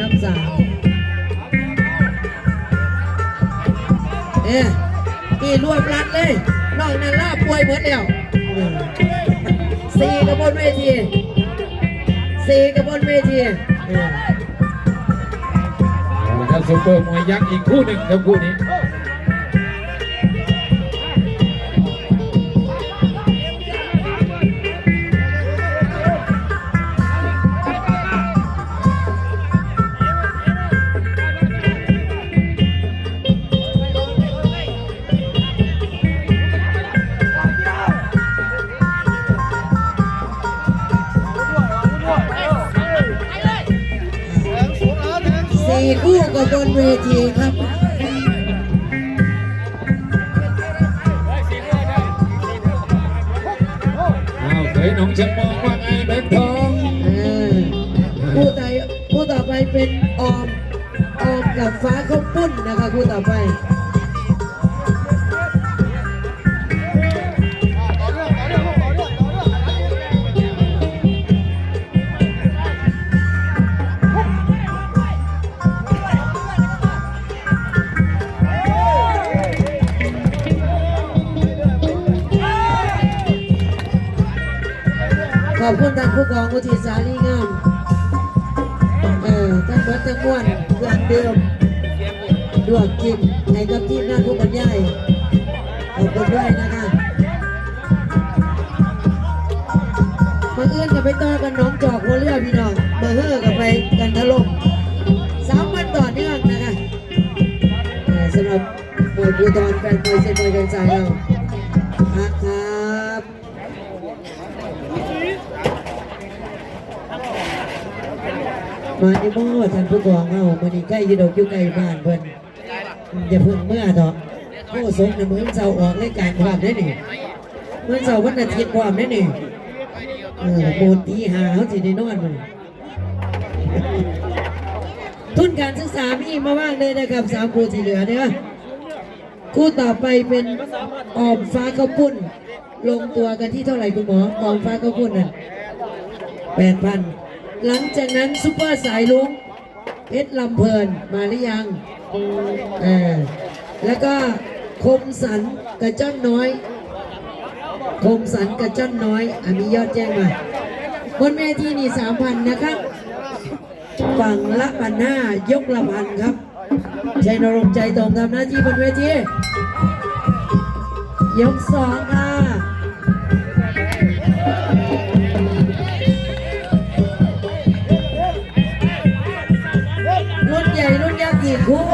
น้ำสามเอ๊ะนี่รวบรัดเลย นอกนั้นล่าป่วยหมดแล้วเออสี่กระบนเวทีสี่กระบนเวทีเอาละครับซุปเปอร์มวยยักษ์อีกคู่หนึ่งครับคู่นี้ คู่กับบนเวทีครับอ้าวเคยน้องชียงมองว่าไงแบงค์ทองคู่ต่อคู่ต่อไปเป็นออมออมกับฟ้าเขาปุ้นนะคะคู่ต่อไป อบคุณท่านผู้กองวุฒิสาลีงามเออท่านเบิร์ตทั้งมวนเครื่องเดิมดวกกินในกับทีมงานผู้บรรยายขอบคุณด้วยนะคะมาเอื้อนกับไปต่อกันน้องจอกหัวเรือพี่น้องมาเฮ้อกับไปกันทะลมสามวันต่อเนื่องนะคะเออสำหรับมวยบูตอนแฟนมวยเส้นมวยกันสายเราพักครับ มาในโม่ท่านผู้กองเอามานี่ใกล้ยี่ดอกอยู่ใกล้บ้านเพิ่นอย่าเพิ่งเมื่อเถอะโอ้สมในมือนเสาออกรายการความได้นี่เมื่อเสาร์วันอาทิตย์ความได้นี่เออโบนตีหาเขาสิได้นอนมันทุนการศึกษามีมาว่างเลยนะครับสามคู่ที่เหลือเนี่ยคู่ต่อไปเป็นออมฟ้าข้าวปุ้น ลงตัวกันที่เท่าไหร่คุณหมอออมฟ้าข้าวปุ้นน่ะแปดพัน หลังจากนั้นซุปเปอร์สายลุงเพชรลำเพลินมาหรือยังเออแล้วก็คมสันกระจ้อนน้อย คมสันกระจ้อนน้อยอันมียอดแจ้งมาบนเวทีนี่สามพันนะครับ ฝั่งละพันห้ายกละพันครับชัยนรงใจตรงทำหน้าที่บนเวทียกสองครุ่น รุ่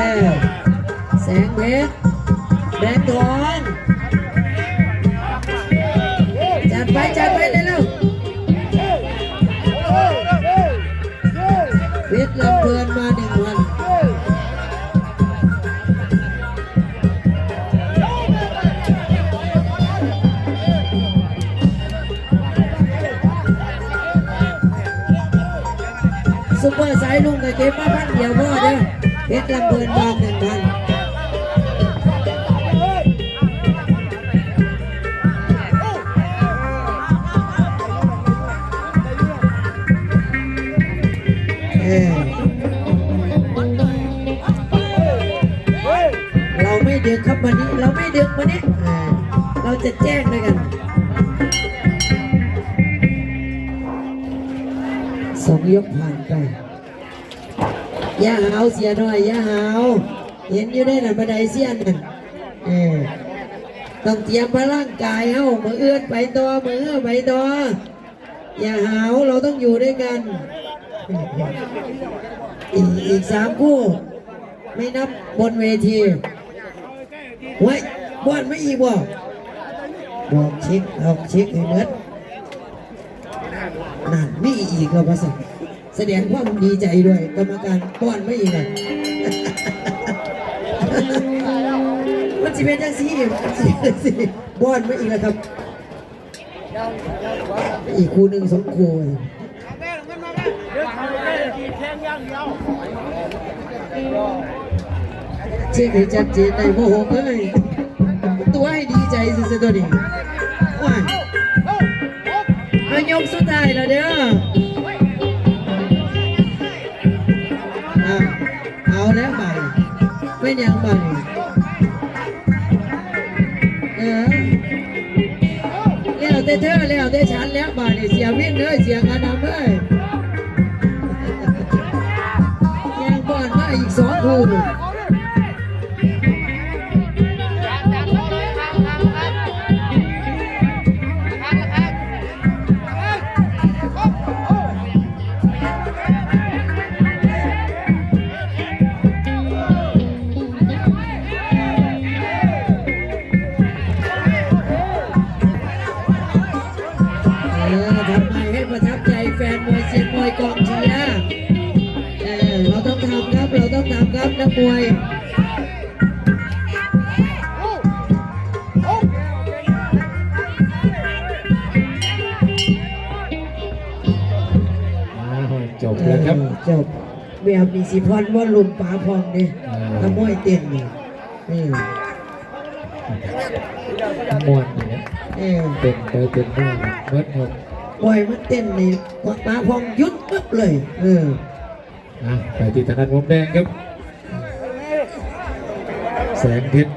เออแสงเพชรแบงทองจัดไปจัดไปเลยล้วเพชรลำเพลินมาหนึ่งวันซุปเปอร์สายลุงกับเก็บมาพันเดียวพ่อเด้อ เพชรลำเพลินบางหนึ่งพันเออเราไม่ดึกครับวันนี้ เราไม่ดึกวันนี้เออเราจะแจ้งด้วยกันสองยกผ่านไป อย่าหาวเสียหน่อยอย่าหาวเห็นอยู่ได้หนันบันไดเสียนนั่นเออต้องเตรียมพลังกายเฮ้ามือเอื้อนไปต่อมือเอื้อไปต่ออย่าหาวเราต้องอยู่ด้วยกัน อีกสามคู่ ไม่นับบนเวทีไว้ยบอลไม่อีกบ่บอกเช็คเอาเช็คให้เมืดนั่นมีอีกแล้วภาษา แสดงความดีใจด้วยกรรมการป้อนไม่อีกอะมันจะเป็นจังซี่มันสิเป็นจังซี่ป้อนไม่อีกแล้วครับ อีกคู่หนึ่งสองคู่เช็คให้ชัดเจนในโมโหเอ้ยตัวให้ดีใจสุดๆตัวนี้ว้ายมายกสุดท้ายแล้วเด้อ แล้วบ่ายเป็นยังใหม่เออแล้วแต่เธอแล้วแต่ฉันแล้วบ่านี่เสียวิ่งเลยเสียงานนำเลยำครับนักมวยอ้าวจบแล้วครับเออจบแบบมีสิพรว่าลุมป๋าพองนี่เออขโมยเต้นนี่นี่มวนเนี่ยเออเป็นไปเป็นมาเมื่อหมดปล่อยมันเต้นนี่ป๋าพองหยุดปึ๊บเลย เอออะไปที่ทางด้านมุมแดงครับ แสงเพชร